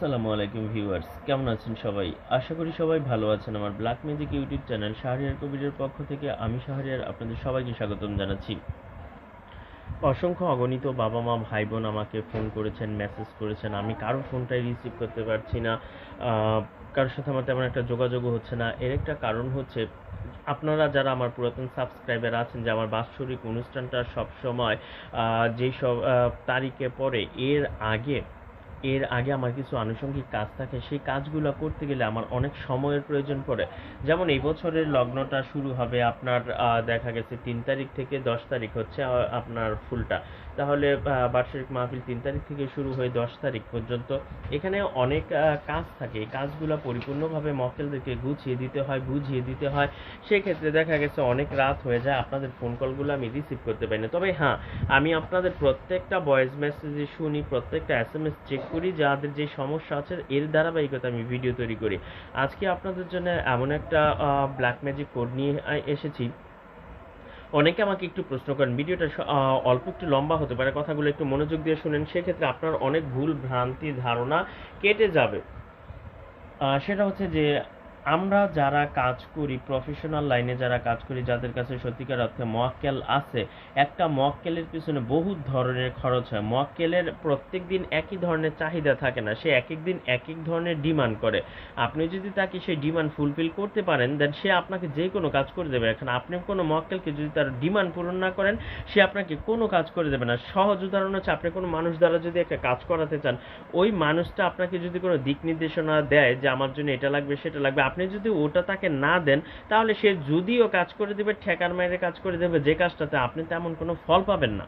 আসসালামু আলাইকুম ভিউয়ার্স, কেমন আছেন সবাই? আশা করি সবাই ভালো আছেন। আমার black magic YouTube channel Shahriar কবিরের পক্ষ থেকে আমি শাহরিয়ার আপনাদের সবাইকে স্বাগতম জানাচ্ছি। অসংখ্য অগণিত বাবা মা ভাই বোন আমাকে ফোন করেছেন মেসেজ করেছেন। আমি কারও ফোনটাই রিসিভ করতে পারছি না। কারোর সাথে আমার তেমন একটা যোগাযোগও হচ্ছে না। এর একটা কারণ হচ্ছে, আপনারা যারা আমার পুরাতন সাবস্ক্রাইবার আছেন, যে আমার বাৎসরিক অনুষ্ঠানটা সবসময় যেই সব তারিখে পরে এর আগে এর আগে আমার কিছু আনুষঙ্গিক কাজ থাকে, সেই কাজগুলো করতে গেলে আমার অনেক সময়ের প্রয়োজন পড়ে। যেমন এই বছরের লগ্নটা শুরু হবে আপনার দেখা গেছে তিন তারিখ থেকে দশ তারিখ হচ্ছে আপনার ফুলটা। তাহলে বার্ষিক মাহফিল তিন তারিখ থেকে শুরু হয়ে দশ তারিখ পর্যন্ত। এখানে অনেক কাজ থাকে। এই কাজগুলো পরিপূর্ণভাবে মক্কেলদেরকে গুছিয়ে দিতে হয়, বুঝিয়ে দিতে হয়। সেক্ষেত্রে দেখা গেছে অনেক রাত হয়ে যায়, আপনাদের ফোন কলগুলো আমি রিসিভ করতে পারি না। তবে হ্যাঁ আমি আপনাদের প্রত্যেকটা ভয়েস মেসেজে শুনি, প্রত্যেকটা এস এম এস চেক করি, যাদের যে সমস্যা আছে, এর ধারাবাহিকতা আমি ভিডিও তৈরি করি। আজকে আপনাদের জন্য এমন একটা ব্ল্যাক ম্যাজিক কোড নিয়ে এসেছি। অনেকে আমাকে একটু প্রশ্ন করেন, ভিডিওটা অল্প একটু লম্বা হতে পারে। কথাগুলো একটু মনোযোগ দিয়ে শুনেন, সেক্ষেত্রে আপনার অনেক ভুল ভ্রান্তি ধারণা কেটে যাবে। সেটা হচ্ছে যে আমরা যারা কাজ করি প্রফেশনাল লাইনে যারা কাজ করি, যাদের কাছে সত্যিকার অর্থে মক্কেল আছে, একটা মক্কেলের পিছনে বহু ধরনের খরচ হয়। মক্কেলের প্রত্যেক দিন একই ধরনের চাহিদা থাকে না, সে এক এক দিন এক এক ধরনের ডিমান্ড করে। আপনি যদি তাকে সেই ডিমান্ড ফুলফিল করতে পারেন দেন সে আপনাকে যে কোনো কাজ করে দেবে। এখন আপনি কোনো মক্কেলকে যদি তার ডিমান্ড পূরণ না করেন, সে আপনাকে কোনো কাজ করে দেবে না। সহজ উদাহরণ হচ্ছে, আপনি কোনো মানুষ দ্বারা যদি একটা কাজ করাতে চান, ওই মানুষটা আপনাকে যদি কোনো দিক নির্দেশনা দেয় যে, আমার জন্য এটা লাগবে, সেটা লাগবে আপনি যদি ওটা তাকে না দেন, তাহলে সে যদিও কাজ করে দেবে, ঠেকার মাইরে কাজ করে দেবে, যে কাজটাতে আপনি তেমন কোনো ফল পাবেন না।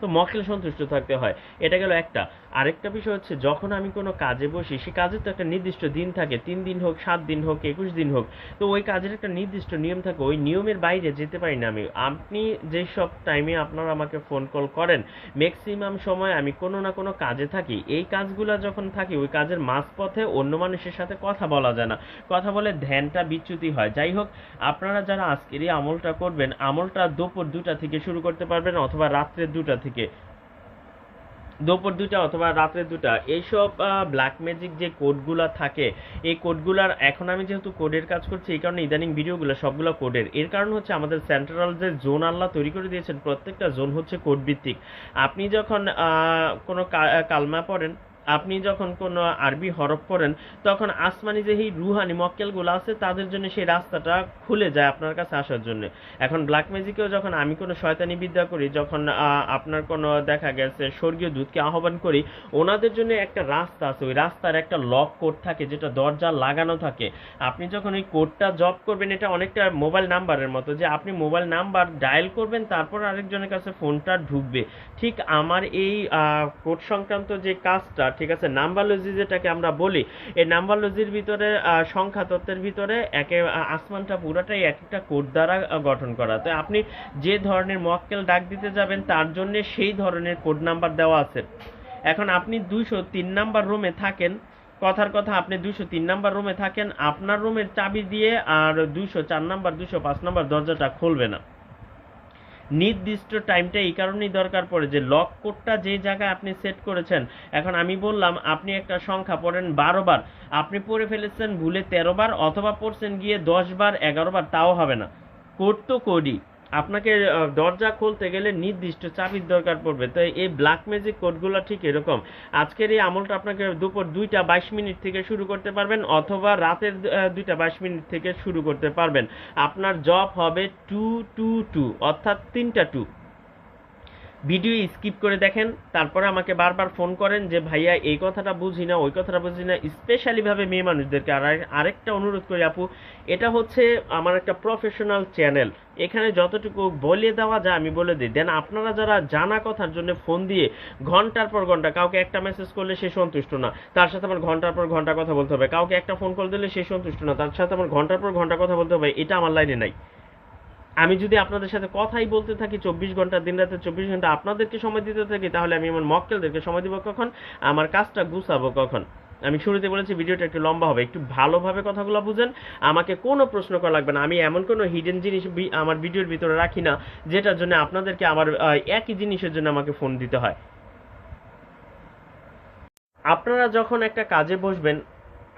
তো মক্কেল সন্তুষ্ট থাকতে হয়। এটা গেল একটা। আরেকটা বিষয় হচ্ছে, যখন আমি কোনো কাজে বসি, সে কাজের তো একটা নির্দিষ্ট দিন থাকে, তিন দিন হোক, সাত দিন হোক, একুশ দিন হোক, তো ওই কাজের একটা নির্দিষ্ট নিয়ম থাকে, ওই নিয়মের বাইরে যেতে পারি না আমি। আপনি যেই সব টাইমে আপনারা আমাকে ফোন কল করেন ম্যাক্সিমাম সময় আমি কোনো না কোনো কাজে থাকি। এই কাজগুলা যখন থাকি, ওই কাজের মাঝপথে অন্য মানুষের সাথে কথা বলা যায় না। কথা বলে ধ্যানটা বিচ্যুতি হয়। যাই হোক, আপনারা যারা আজকের এই আমলটা করবেন, আমলটা দুপুর দুটা থেকে শুরু করতে পারবেন অথবা রাত্রের দুটা থেকে। দুপুর দুটা অথবা রাত্রে দুটা এইসব ব্ল্যাক ম্যাজিক যে কোডগুলো থাকে, এই কোডগুলার এখন আমি যেহেতু কোডের কাজ করছি, এই কারণে ইদানিং ভিডিওগুলো সবগুলো কোডের এর কারণ হচ্ছে আমাদের সেন্ট্রাল যে জোন আল্লাহ তৈরি করে দিয়েছেন, প্রত্যেকটা জোন হচ্ছে কোড ভিত্তিক আপনি যখন কোনো কালমা পড়েন আপনি যখন কোনো আরবি হরফ পড়েন, তখন আসমানি যে এই রুহানি মক্কেলগুলো আছে, তাদের জন্য সেই রাস্তাটা খুলে যায় আপনার কাছে আসার জন্য। এখন ব্ল্যাক ম্যাজিকেও যখন আমি কোনো শয়তানি বিদ্যা করি, যখন আপনার কোনো দেখা গেছে স্বর্গীয় দূতকে আহ্বান করি, ওনাদের জন্য একটা রাস্তা আছে। ওই রাস্তার একটা লক কোড থাকে, যেটা দরজা লাগানো থাকে। আপনি যখন ওই কোডটা জব করবেন, এটা অনেকটা মোবাইল নাম্বারের মতো, যে আপনি মোবাইল নাম্বার ডায়াল করবেন, তারপর আরেকজনের কাছে ফোনটা ঢুকবে। ঠিক আমার এই কোড সংক্রান্ত যে কাজটা ঠিক আছে, নাম্বারলজি যেটাকে আমরা বলি, এই নাম্বারলজির ভিতরে সংখ্যা তত্ত্বের ভিতরে একে আসমানটা পুরোটাই এক একটা কোড দ্বারা গঠন করা। তো আপনি যে ধরনের মক্কেল ডাক দিতে যাবেন, তার জন্য সেই ধরনের কোড নাম্বার দেওয়া আছে। এখন আপনি দুইশো তিন নাম্বার রুমে থাকেন, কথার কথা আপনি দুইশো তিন নাম্বার রুমে থাকেন, আপনার রুমের চাবি দিয়ে আর দুইশো চার নাম্বার, দুইশো পাঁচ নাম্বার দরজাটা খুলবে না। নির্দিষ্ট টাইমটা এই কারণেই দরকার পড়ে যে লক কোডটা যে জায়গায় আপনি সেট করেছেন, এখন আমি বললাম, আপনি একটা সংখ্যা পড়েন বারো বার। আপনি পড়ে ফেলেছেন ভুলে তেরো বার, অথবা পড়ছেন গিয়ে দশ বার, এগারো বার, তাও হবে না। কোড তো কোডই আপনাকে দরজা খুলতে গেলে নির্দিষ্ট চাবির দরকার পড়বে। তো এই ব্ল্যাক ম্যাজিক কোডগুলো ঠিক এরকম। আজকের এই আমলটা আপনাকে দুপুর দুইটা বাইশ মিনিট থেকে শুরু করতে পারবেন অথবা রাতের দুইটা বাইশ মিনিট থেকে শুরু করতে পারবেন। আপনার জব হবে টু টু টু অর্থাৎ তিনটা টু ভিডিও স্কিপ করে দেখেন, তারপরে আমাকে বারবার ফোন করেন যে, ভাইয়া, এই কথাটা বুঝি না, ওই কথাটা বুঝি না। স্পেশালিভাবে মেয়ে মানুষদেরকে আর আরেকটা অনুরোধ করি আপু, এটা হচ্ছে আমার একটা প্রফেশনাল চ্যানেল। এখানে যতটুকু বলে দেওয়া যায় আমি বলে দিই। দেন আপনারা যারা জানা কথার জন্য ফোন দিয়ে ঘণ্টার পর ঘণ্টা কাউকে একটা মেসেজ করলে সে সন্তুষ্ট না, তার সাথে আমার ঘণ্টার পর ঘণ্টা কথা বলতে হবে। কাউকে একটা ফোন কল দিলে সে সন্তুষ্ট না, তার সাথে আমার ঘণ্টার পর ঘণ্টা কথা বলতে হবে, এটা আমার লাইনে নাই। আমি যদি আপনাদের সাথে কথাই বলতে থাকি, চব্বিশ ঘণ্টা, দিন রাতে চব্বিশ ঘণ্টা আপনাদেরকে সময় দিতে থাকি, তাহলে আমি আমার মক্কেলদেরকে সময় দিব কখন? আমার কাজটা গুছাবো কখন? আমি শুরুতে বলেছি ভিডিওটা একটু লম্বা হবে, একটু ভালোভাবে কথাগুলো বুঝেন। আমাকে কোনো প্রশ্ন করা লাগবে না, আমি এমন কোনো হিডেন জিনিস আমার ভিডিওর ভিতরে রাখি না, যেটার জন্য আপনাদেরকে আমার একই জিনিসের জন্য আমাকে ফোন দিতে হয়। আপনারা যখন একটা কাজে বসবেন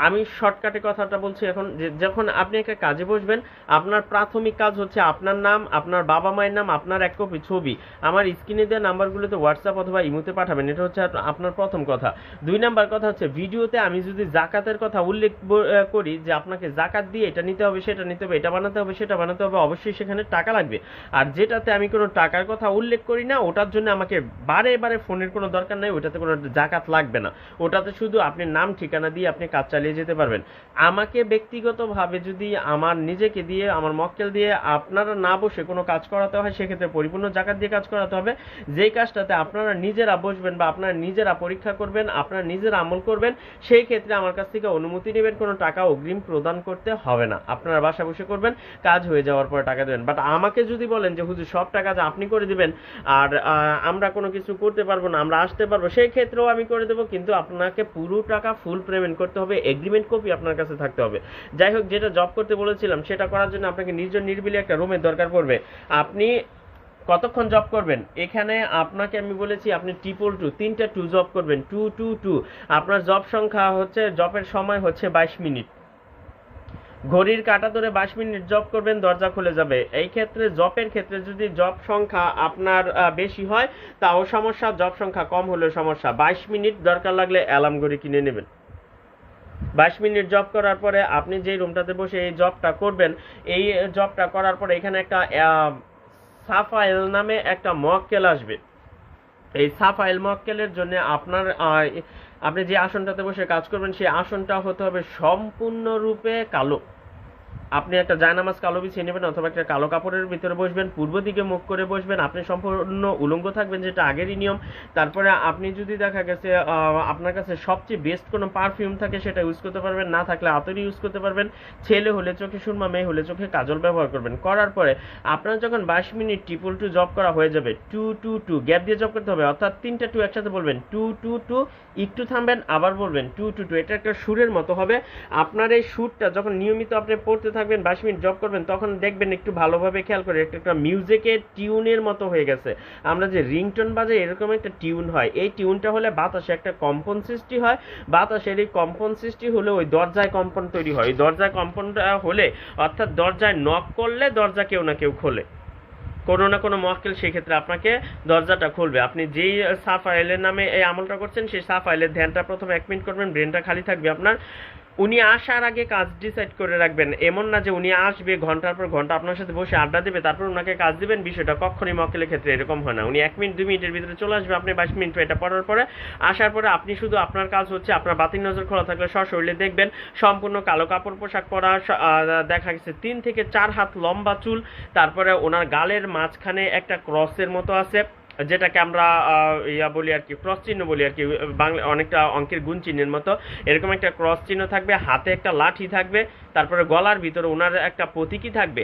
আমি শর্টকাটে কথাটা বলছি এখন, যে যখন আপনি একটা কাজে বসবেন, আপনার প্রাথমিক কাজ হচ্ছে আপনার নাম, আপনার বাবা মায়ের নাম, আপনার এক কপি ছবি। আমার স্ক্রিনে দেওয়া নাম্বারগুলোতে হোয়াটসঅ্যাপ অথবা ইমোতে পাঠাবেন, এটা হচ্ছে আপনার প্রথম কথা। দুই নাম্বার কথা হচ্ছে, ভিডিওতে আমি যদি জাকাতের কথা উল্লেখ করি যে আপনাকে জাকাত দিয়ে এটা নিতে হবে, সেটা নিতে হবে, এটা বানাতে হবে, সেটা বানাতে হবে, অবশ্যই সেখানে টাকা লাগবে। আর যেটাতে আমি কোনো টাকার কথা উল্লেখ করি না, ওটার জন্য আমাকে বারে বারে ফোনের কোনো দরকার নেই, ওটাতে কোনো জাকাত লাগবে না। ওটাতে শুধু আপনি নাম, ঠিকানা দিয়ে আপনি কাজ চালিয়ে যেতে পারবেন। আমাকে ব্যক্তিগতভাবে যদি আমার নিজেকে দিয়ে, আমার মক্কেল দিয়ে আপনারা না বসে কোনো কাজ করাতে হয়, সেক্ষেত্রে পরিপূর্ণ জাকাত দিয়ে কাজ করাতে হবে। যেই কাজটাতে আপনারা নিজেরা বসবেন বা আপনারা নিজেরা পরীক্ষা করবেন, আপনারা নিজেরা আমল করবেন, সেই ক্ষেত্রে আমার কাছ থেকে অনুমতি নেবেন, কোনো টাকা অগ্রিম প্রদান করতে হবে না। আপনারা বাসা বসে করবেন, কাজ হয়ে যাওয়ার পরে টাকা দেবেন। বাট আমাকে যদি বলেন যে, হুজুর সবটা কাজ আপনি করে দিবেন, আর আমরা কোনো কিছু করতে পারব না, আমরা আসতে পারব সেই ক্ষেত্রেও আমি করে দেবো, কিন্তু আপনাকে পুরো টাকা ফুল পেমেন্ট করতে হবে এগ্রিমেন্ট কপি আপনার কাছে থাকতে হবে। যাই হোক, যেটা জব করতে বলেছিলাম, সেটা করার জন্য আপনাকে নির্জন নির্বিলি একটা রুমের দরকার পড়বে। আপনি কতক্ষণ জব করবেন? এখানে আপনাকে আমি বলেছি, আপনি ট্রিপল টু তিনটা টু জব করবেন। টু টু টু আপনার জব সংখ্যা হচ্ছে জবের সময় হচ্ছে বাইশ মিনিট। ঘড়ির কাটা ধরে বাইশ মিনিট জব করবেন, দরজা খুলে যাবে। এই ক্ষেত্রে জবের ক্ষেত্রে যদি জব সংখ্যা আপনার বেশি হয়, তাও সমস্যা জব সংখ্যা কম হলেও সমস্যা। বাইশ মিনিট দরকার লাগলে অ্যালার্ম ঘড়ি কিনে নেবেন। বাইশ মিনিট জব করার পরে আপনি যেই রুমটাতে বসে এই জবটা করবেন, এই জবটা করার পরে এখানে একটা সাফাইল নামে একটা মক্কেল আসবে। এই সাফাইল মক্কেলের জন্য আপনার আপনি যে আসনটাতে বসে কাজ করবেন, সেই আসনটা হতে হবে সম্পূর্ণরূপে কালো। আপনি একটা জায়নামাজ কালো বিছিয়ে নেবেন অথবা একটা কালো কাপড়ের ভিতরে বসবেন, পূর্ব দিকে মুখ করে বসবেন, আপনি সম্পূর্ণ উলঙ্গ থাকবেন, যেটা আগেরই নিয়ম। তারপরে আপনি যদি দেখা গেছে আপনার কাছে সবচেয়ে বেস্ট কোনো পারফিউম থাকে সেটা ইউজ করতে পারবেন, না থাকলে আতরি ইউজ করতে পারবেন। ছেলে হলে চোখে সুরমা, মেয়ে হলে চোখে কাজল ব্যবহার করবেন। করার পরে আপনার যখন বাইশ মিনিট ট্রিপল টু জব করা হয়ে যাবে টু টু টু গ্যাপ দিয়ে জব করতে হবে, অর্থাৎ তিনটা টু একসাথে বলবেন টু টু টু একটু থামবেন, আবার বলবেন টু টু টু এটা একটা সুরের মতো হবে। আপনার এই সুরটা যখন নিয়মিত আপনি পড়তে থাকবেন, বাইশ মিনিট জব করবেন, তখন দেখবেন একটু ভালোভাবে খেয়াল করে একটা একটা মিউজিকের টিউনের মতো হয়ে গেছে। আমরা যে রিংটোন বাজে এরকম একটা টিউন হয়। এই টিউনটা হলে বাতাসে একটা কম্পন সৃষ্টি হয়। বাতাসের এই কম্পন সৃষ্টি হলে ওই দরজায় কম্পন তৈরি হয়। ওই দরজায় কম্পনটা হলে, অর্থাৎ দরজায় নক করলে দরজা কেউ না কেউ খোলে। কোনো না কোনো মক্কেল সেক্ষেত্রে আপনাকে দরজাটা খুলবে। আপনি যেই সাফ সাফাইলের নামে এই আমলটা করছেন, সেই সাফ সাফাইলের ধ্যানটা প্রথমে এক মিনিট করবেন ব্রেনটা খালি থাকবে আপনার। উনি আসার আগে কাজ ডিসাইড করে রাখবেন। এমন না যে উনি আসবে ঘণ্টার পর ঘণ্টা আপনার সাথে বসে আড্ডা দেবে, তারপর ওনাকে কাজ দিবেন, বিষয়টা কখনই মক্কেলের ক্ষেত্রে এরকম হয় না। উনি এক মিনিট, দুই মিনিটের ভিতরে চলে আসবে, আপনি বাইশ মিনিট এটা পড়ার পরে, আসার পরে আপনি শুধু আপনার কাজ হচ্ছে আপনার বাতিল নজর খোলা থাকলে সশরীরে দেখবেন, সম্পূর্ণ কালো কাপড় পোশাক পরা দেখা গেছে তিন থেকে চার হাত লম্বা চুল, তারপরে ওনার গালের মাঝখানে একটা ক্রসের মতো আছে। যেটাকে আমরা ইয়া বলি আর কি ক্রস চিহ্ন বলি আর কি, বাংলা অনেকটা অঙ্কের গুণ চিহ্নের মতো। এরকম একটা ক্রস চিহ্ন থাকবে, হাতে একটা লাঠি থাকবে, তারপরে গলার ভিতরে ওনার একটা প্রতীকী থাকবে।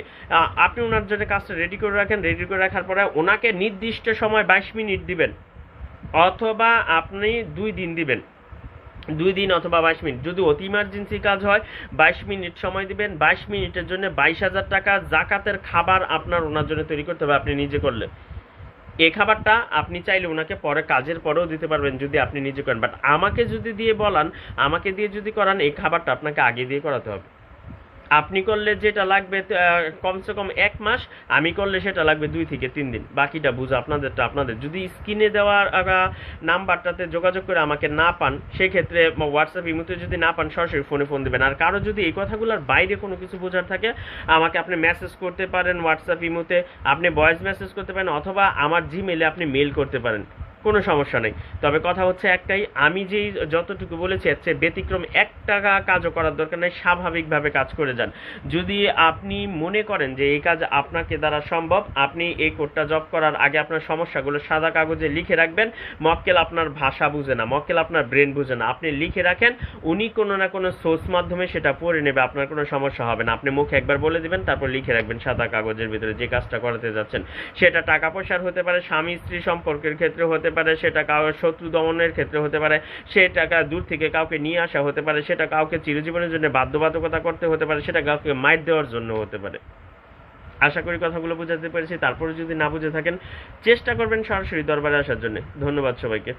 আপনি ওনার জন্য কাজটা রেডি করে রাখেন রেডি করে রাখার পরে ওনাকে নির্দিষ্ট সময় বাইশ মিনিট দিবেন। অথবা আপনি দুই দিন দিবেন। দুই দিন অথবা বাইশ মিনিট। যদি অতি ইমার্জেন্সি কাজ হয়, বাইশ মিনিট সময় দিবেন। বাইশ মিনিটের জন্য বাইশ হাজার টাকা জাকাতের খাবার আপনার ওনার জন্য তৈরি করতে হবে, আপনি নিজে করলে। এই খাবারটা আপনি চাইলে ওনাকে পরে কাজের পরেও দিতে পারবেন যদি আপনি নিজে করেন। বাট আমাকে যদি দিয়ে বলান, আমাকে দিয়ে যদি করান, এই খাবারটা আপনাকে আগে দিয়ে করাতে হবে। আপনি করলে যেটা লাগবে কমসে কম এক মাস, আমি করলে সেটা লাগবে দুই থেকে তিন দিন। বাকিটা বুঝো, আপনাদেরটা আপনাদের। যদি স্ক্রিনে দেওয়ার নাম্বারটাতে যোগাযোগ করে আমাকে না পান, সেক্ষেত্রে হোয়াটসঅ্যাপ ইমুতে যদি না পান, সরাসরি ফোনে ফোন দেবেন। আর কারও যদি এই কথাগুলোর বাইরে কোনো কিছু বোঝার থাকে, আমাকে আপনি মেসেজ করতে পারেন হোয়াটসঅ্যাপ ইমুতে, আপনি ভয়েস মেসেজ করতে পারেন, অথবা আমার জিমেলে আপনি মেল করতে পারেন। কোনো সমস্যা নেই। তবে কথা হচ্ছে একটাই, আমি যেই যতটুকু বলেছি, এর চেয়ে ব্যতিক্রম এক টাকা কাজও করার দরকার নেই, স্বাভাবিকভাবে কাজ করে যান। যদি আপনি মনে করেন যে এই কাজ আপনাকে দ্বারা সম্ভব, আপনি এই কোডটা জব করার আগে আপনার সমস্যাগুলো সাদা কাগজে লিখে রাখবেন। মক্কেল আপনার ভাষা বুঝে না, মক্কেল আপনার ব্রেন বুঝে না। আপনি লিখে রাখেন, উনি কোনো না কোনো সোর্স মাধ্যমে সেটা পড়ে নেবে, আপনার কোনো সমস্যা হবে না। আপনি মুখে একবার বলে দিবেন, তারপর লিখে রাখবেন সাদা কাগজের ভিতরে যে কাজটা করাতে যাচ্ছেন। সেটা টাকা পয়সার হতে পারে স্বামী স্ত্রী সম্পর্কের ক্ষেত্রে হতে পারে, সেটা কাউকে শত্রু দমনের ক্ষেত্রে হতে পারে, সে টাকা দূর থেকে কাউকে নিয়ে আসা হতে পারে, সেটা কাউকে চিরজীবনের জন্য বাধ্যবাধকতা করতে হতে পারে, সেটা কাউকে মাইট দেওয়ার জন্য হতে পারে। আশা করি কথাগুলো বোঝাতে পেরেছি। তারপরে যদি না বুঝে থাকেন, চেষ্টা করবেন সরাসরি দরবারে আসার জন্য। ধন্যবাদ সবাইকে।